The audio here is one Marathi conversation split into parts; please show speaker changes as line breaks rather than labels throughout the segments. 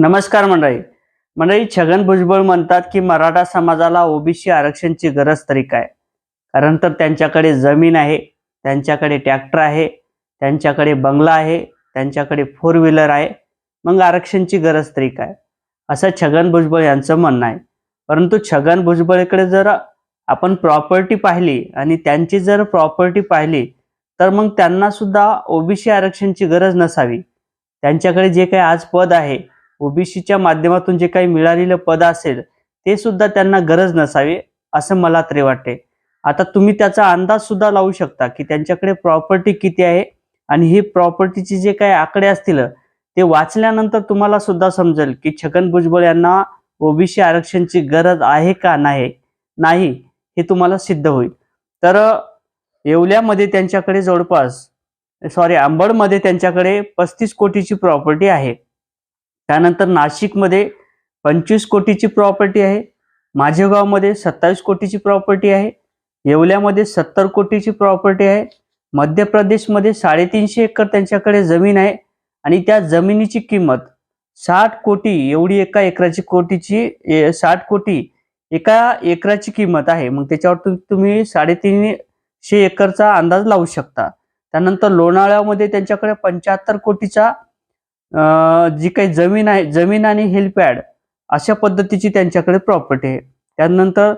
नमस्कार मंडळी. मंडळी छगन भुजबळ म्हणतात की मराठा समाजाला ओबीसी आरक्षणची गरज तरी काय? कारण तर त्यांच्याकडे जमीन आहे त्यांच्याकडे ट्रॅक्टर आहे त्यांच्याकडे बंगला आहे त्यांच्याकडे फोर व्हीलर आहे. मग आरक्षणची गरज तरी काय? असं छगन भुजबळ यांचं म्हणणं आहे. परंतु छगन भुजबळकडे जर आपण प्रॉपर्टी पाहिली आणि त्यांची जर प्रॉपर्टी पाहिली तर मग त्यांना सुद्धा ओबीसी आरक्षणची गरज नसावी. त्यांच्याकडे जे काही आज पद आहे ओबीसीच्या माध्यमातून जे काही मिळालेलं पद असेल ते सुद्धा त्यांना गरज नसावी असं मला तरी वाटते. आता तुम्ही त्याचा अंदाज सुद्धा लावू शकता की त्यांच्याकडे प्रॉपर्टी किती आहे आणि ही प्रॉपर्टीचे जे काही आकडे असतील ते वाचल्यानंतर तुम्हाला सुद्धा समजेल की छगन भुजबळ यांना ओबीसी आरक्षणची गरज आहे का नाही? नाही हे तुम्हाला सिद्ध होईल. तर येवल्यामध्ये त्यांच्याकडे जवळपास सॉरी अंबडमध्ये त्यांच्याकडे पस्तीस कोटीची प्रॉपर्टी आहे. त्यानंतर नाशिकमध्ये पंचवीस कोटीची प्रॉपर्टी आहे. माझेगावमध्ये सत्तावीस कोटीची प्रॉपर्टी आहे. येवल्यामध्ये सत्तर कोटीची प्रॉपर्टी आहे. मध्य प्रदेशमध्ये साडेतीनशे एकर त्यांच्याकडे जमीन आहे आणि त्या जमिनीची किंमत साठ कोटी एवढी एका एकराची कोटीची ए- साठ कोटी एका एकराची किंमत आहे. मग त्याच्यावर तुम्ही साडेतीनशे एकरचा अंदाज लावू शकता. त्यानंतर लोणावळ्यामध्ये त्यांच्याकडे पंच्याहत्तर कोटीचा जी काही जमीन आहे जमीन आणि हेलपॅड अशा पद्धतीची त्यांच्याकडे प्रॉपर्टी आहे. त्यानंतर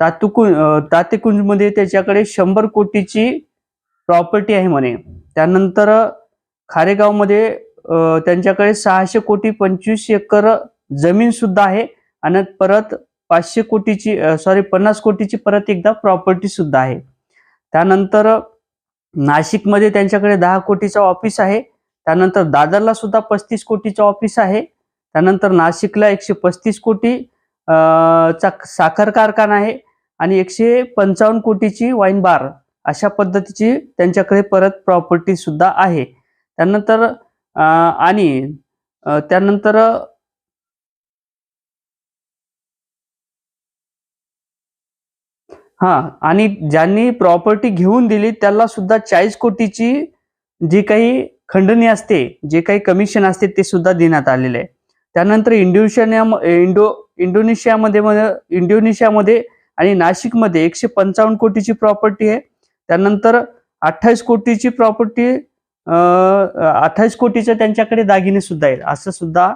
तातुकुंज तातेकुंजमध्ये त्याच्याकडे शंभर कोटीची प्रॉपर्टी आहे म्हणे. त्यानंतर खारेगावमध्ये त्यांच्याकडे सहाशे कोटी पंचवीस एकर जमीन सुद्धा आहे आणि परत पाचशे कोटीची सॉरी पन्नास कोटीची परत एकदा प्रॉपर्टी सुद्धा आहे. त्यानंतर नाशिकमध्ये त्यांच्याकडे दहा कोटीचा ऑफिस आहे. त्यानंतर दादरला सुद्धा पस्तीस कोटीचं ऑफिस आहे. त्यानंतर नाशिकला एकशे पस्तीस कोटी चा साखर कारखाना आहे आणि एकशे पंचावन्न कोटीची वाईन बार अशा पद्धतीची त्यांच्याकडे परत प्रॉपर्टी सुद्धा आहे. त्यानंतर आणि त्यानंतर हा आणि ज्यांनी प्रॉपर्टी घेऊन दिली त्याला सुद्धा चाळीस कोटीची जी काही खंडणी असते जे काही कमिशन असते ते सुद्धा देण्यात आलेले आहे. त्यानंतर इंडोनेशिया इंडो इंडोनेशियामध्ये इंडोनेशियामध्ये आणि नाशिकमध्ये एकशे पंचावन्न कोटीची प्रॉपर्टी आहे. त्यानंतर अठ्ठावीस कोटीची प्रॉपर्टी अठ्ठावीस कोटीच्या त्यांच्याकडे दागिने सुद्धा आहेत असं सुद्धा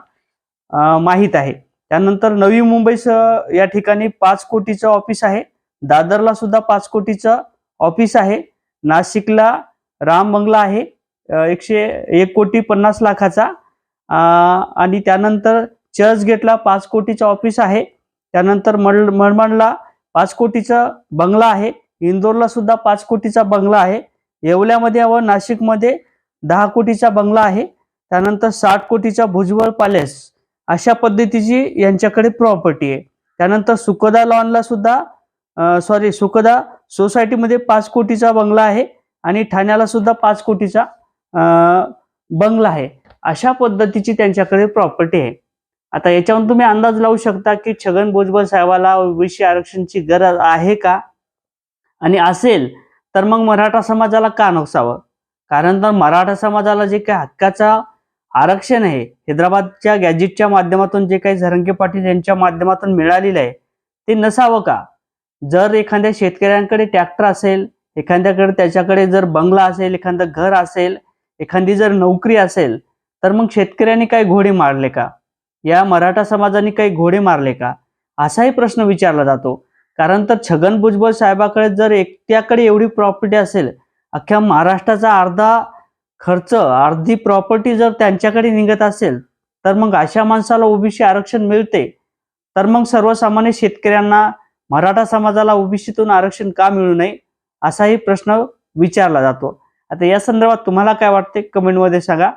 माहीत आहे. त्यानंतर नवी मुंबईचं या ठिकाणी पाच कोटीचं ऑफिस आहे. दादरला सुद्धा पाच कोटीचं ऑफिस आहे. नाशिकला राम बंगला आहे. एकशे एक कोटी पन्नास लाखाचा. आणि त्यानंतर चर्चगेटला पाच कोटीचं ऑफिस आहे. त्यानंतर मळ मडमाडला पाच कोटीचा बंगला आहे. इंदोरला सुद्धा पाच कोटीचा बंगला आहे. येवल्यामध्ये व नाशिकमध्ये दहा कोटीचा बंगला आहे. त्यानंतर साठ कोटीचा भुजबळ पॅलेस. अशा पद्धतीची यांच्याकडे प्रॉपर्टी आहे. त्यानंतर सुखदा लॉनला सुद्धा सॉरी सुखदा सोसायटीमध्ये पाच कोटीचा बंगला आहे. आणि ठाण्याला सुद्धा पाच कोटीचा बंगला आहे. अशा पद्धतीची त्यांच्याकडे प्रॉपर्टी आहे. आता याच्यावरून तुम्ही अंदाज लावू शकता की छगन भुजबळ साहेबाला ओबीसी आरक्षणची गरज आहे का? आणि असेल तर मग मराठा समाजाला का नसावं? कारण तर मराठा समाजाला जे काही हक्काचा आरक्षण आहे हैदराबादच्या गॅजेटच्या माध्यमातून जे काही झरंगे पाटील यांच्या माध्यमातून मिळालेलं आहे ते नसावं का? जर एखाद्या शेतकऱ्यांकडे ट्रॅक्टर असेल एखाद्याकडे त्याच्याकडे जर बंगला असेल एखादं घर असेल एखादी जर नोकरी असेल तर मग शेतकऱ्यांनी काही घोडे मारले का? या मराठा समाजाने काही घोडे मारले का? असाही प्रश्न विचारला जातो. कारण तर छगन भुजबळ साहेबाकडे जर एकट्याकडे एवढी प्रॉपर्टी असेल अख्ख्या महाराष्ट्राचा अर्धा खर्च अर्धी प्रॉपर्टी जर त्यांच्याकडे निघत असेल तर मग अशा माणसाला ओबीसी आरक्षण मिळते? तर मग सर्वसामान्य शेतकऱ्यांना मराठा समाजाला ओबीसीतून आरक्षण का मिळू नये? असाही प्रश्न विचारला जातो. आता या संदर्भात तुम्हाला काय वाटते? कमेंटमध्ये सांगा.